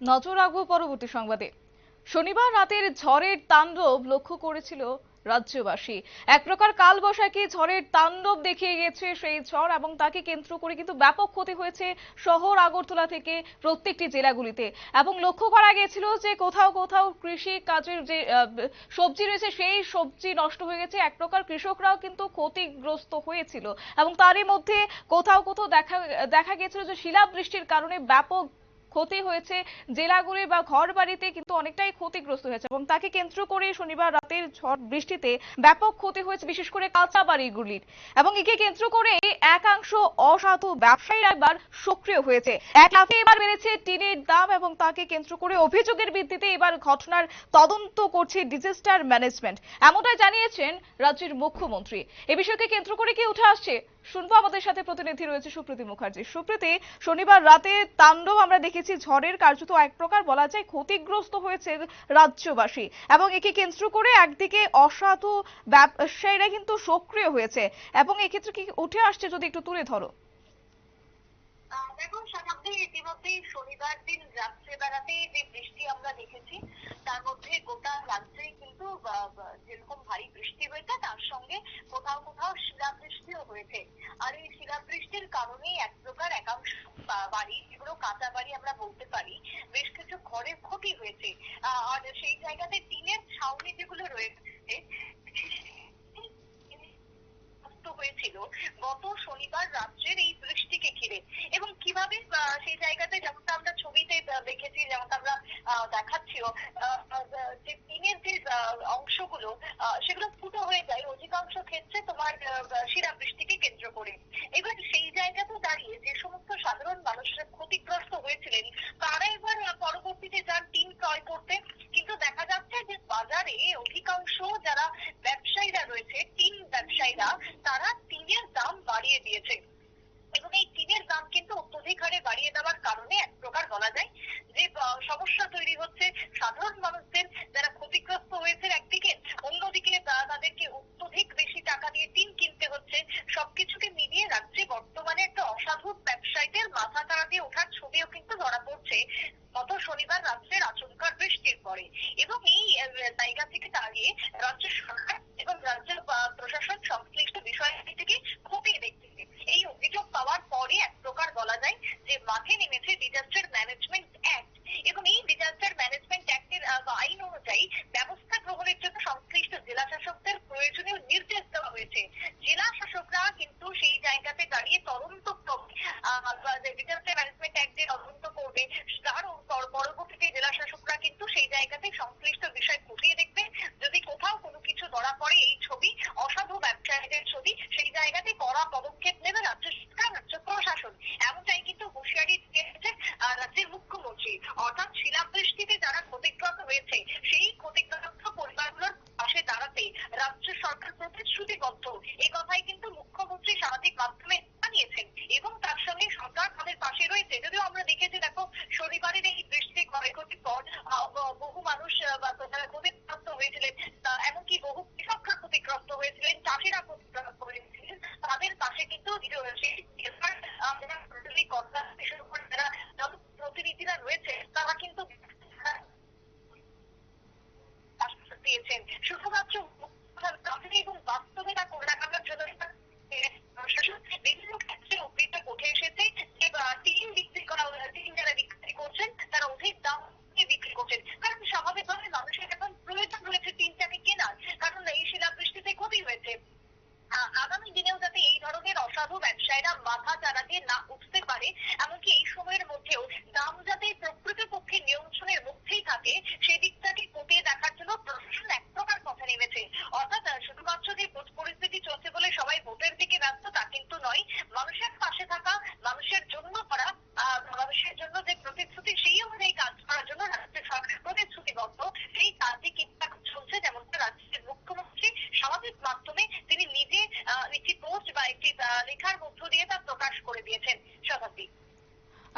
নজর রাখব পরবর্তী সংবাদে। শনিবার রাতের ঝড়ের তাণ্ডব লক্ষ্য করেছিল রাজ্যবাসী। এক প্রকার কালবৈশাখী ঝড়ের তাণ্ডব দেখিয়ে গেছে সেই ঝড় এবং তাকে কেন্দ্র করে কিন্তু ব্যাপক ক্ষতি হয়েছে শহর আগরতলা থেকে প্রত্যেকটি জেলাগুলিতে। এবং লক্ষ্য করা গেছিল যে কোথাও কোথাও কৃষি কাজের যে সবজি রয়েছে সেই সবজি নষ্ট হয়ে গেছে। এক প্রকার কৃষকরাও কিন্তু ক্ষতিগ্রস্ত হয়েছিল। এবং তারই মধ্যে কোথাও কোথাও দেখা দেখা গেছিল যে শিলাবৃষ্টির কারণে ব্যাপক ক্ষতি হয়েছে জেলাগুলি বা ঘর বাড়িতে কিন্তু অনেকটাই ক্ষতিগ্রস্ত হয়েছে এবং তাকে কেন্দ্র করে শনিবার রাতের ঝড় বৃষ্টিতে ব্যাপক ক্ষতি হয়েছে, বিশেষ করে কাঁচা বাড়িগুলির এবং একে কেন্দ্র করে একাংশ অসাধু ব্যবসায়ীরা এবার সক্রিয় হয়েছে। এক লাফে এবার বেড়েছে টিনের দাম এবং তাকে কেন্দ্র করে অভিযোগের ভিত্তিতে এবার ঘটনার তদন্ত করছে ডিজাস্টার ম্যানেজমেন্ট। এমনটাই জানিয়েছেন রাজ্যের মুখ্যমন্ত্রী। এ বিষয়কে কেন্দ্র করে কি উঠে আসছে শুনব আমাদের সাথে প্রতিনিধি রয়েছে সুপ্রীতি মুখার্জি। সুপ্রীতি, শনিবার রাতে তাণ্ডব আমরা দেখেছি, ঝড়ের কার্যত এক প্রকার বলা যায় ক্ষতিগ্রস্ত হয়েছে রাজ্যবাসী এবং একে কেন্দ্র করে একদিকে অসাধু ব্যবসায়ীরা কিন্তু সক্রিয় হয়েছে এবং এক্ষেত্রে কি উঠে আসছে যদি একটু তুলে ধরো? দেখুন শতাব্দী শনিবার দিন রাত্রে বেলাতে যে বৃষ্টি আমরা দেখেছি তার মধ্যে গোটা রাজ্যেই কিন্তু আহ, আহ, যেরকম ভারী বৃষ্টি হয়েছে তার সঙ্গে কোথাও কোথাও শিলাবৃষ্টিও হয়েছে আর এই শিলাবৃষ্টির কারণেই এক প্রকার একাংশ বা- বাড়ি যেগুলো কাঁচা বাড়ি আমরা বলতে পারি বেশ কিছু ঘরের ক্ষতি হয়েছে আহ, আর সেই জায়গাতে টিনের ছাউনি যেগুলো রয়েছে নষ্ট হয়েছিল গত শনিবার রাত্রের এই বৃষ্টিকে ঘিরে এবং কীভাবে সেই জায়গাতে যেমনটা আমরা ছবিতে দেখেছি যেমনটা আমরা দেখাচ্ছিও যে টিনের যে অংশগুলো সেগুলো ফুটো হয়ে যায়। অধিকাংশ ক্ষেত্রে তোমার আহ, শিলাবৃষ্টিকে কেন্দ্র করে। এবার সেই জায়গাতে দাঁড়িয়ে যে সমস্ত সাধারণ মানুষরা ক্ষতিগ্রস্ত হয়েছিলেন তারা এবার আহ, পরবর্তীতে যান টিন ক্রয় করতে কিন্তু দেখা যাচ্ছে যে বাজারে অধিকাংশ যারা ব্যবসায়ীরা রয়েছে টিন ব্যবসায়ীরা তারা টিনের দাম বাড়িয়ে দিয়েছে এবং এই টিনের দাম কিন্তু অত্যধিক হারে বাড়িয়ে দেওয়ার কারণে এক প্রকার বলা যায় যে আহ, সমস্যা তৈরি হচ্ছে সাধারণ মানুষদের যারা ক্ষতিগ্রস্ত হয়েছে একদিকে অন্যদিকে তা- তাদেরকে অত্যধিক বেশি টাকা দিয়ে টিন কিনতে হচ্ছে সবকিছুকে মিলিয়ে রাজ্যে বর্তমানে একটা অসাধু ব্যবসায়ীদের মাথা তারা দিয়ে ওঠার ছবিও কিন্তু ধরা পড়ছে গত শনিবার রাত্রের আচমকার বৃষ্টির পরে এবং এই আহ, জায়গা থেকে রাজ্য সরকার এবং রাজ্য প্রশাসন সংশ্লিষ্ট বিষয়টিকে খতিয়ে দেখতেছে এই অভিযোগ পাওয়ার পরে এক প্রকার বলা যায় যে মাঠে নেমেছে ডিজাস্টার ಇಲ್ಲ.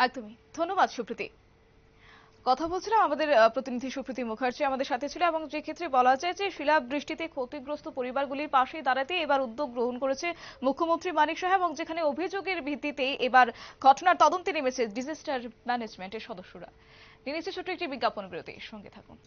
একদমই। ধন্যবাদ, সুপ্রীতি। কথা বলছিলাম আমাদের প্রতিনিধি সুপ্রীতি মুখার্জি আমাদের সাথে ছিল এবং যে ক্ষেত্রে বলা যায় যে শিলাবৃষ্টিতে ক্ষতিগ্রস্ত পরিবারগুলির পাশে দাঁড়াতে এবার উদ্যোগ গ্রহণ করেছে মুখ্যমন্ত্রী মানিক সাহা এবং যেখানে অভিযোগের ভিত্তিতে এবার ঘটনার তদন্তে নেমেছে ডিজাস্টার ম্যানেজমেন্টের সদস্যরা। নিয়ে নিচ্ছে ছোট্ট একটি বিজ্ঞাপন বিরতি সঙ্গে থাকুন।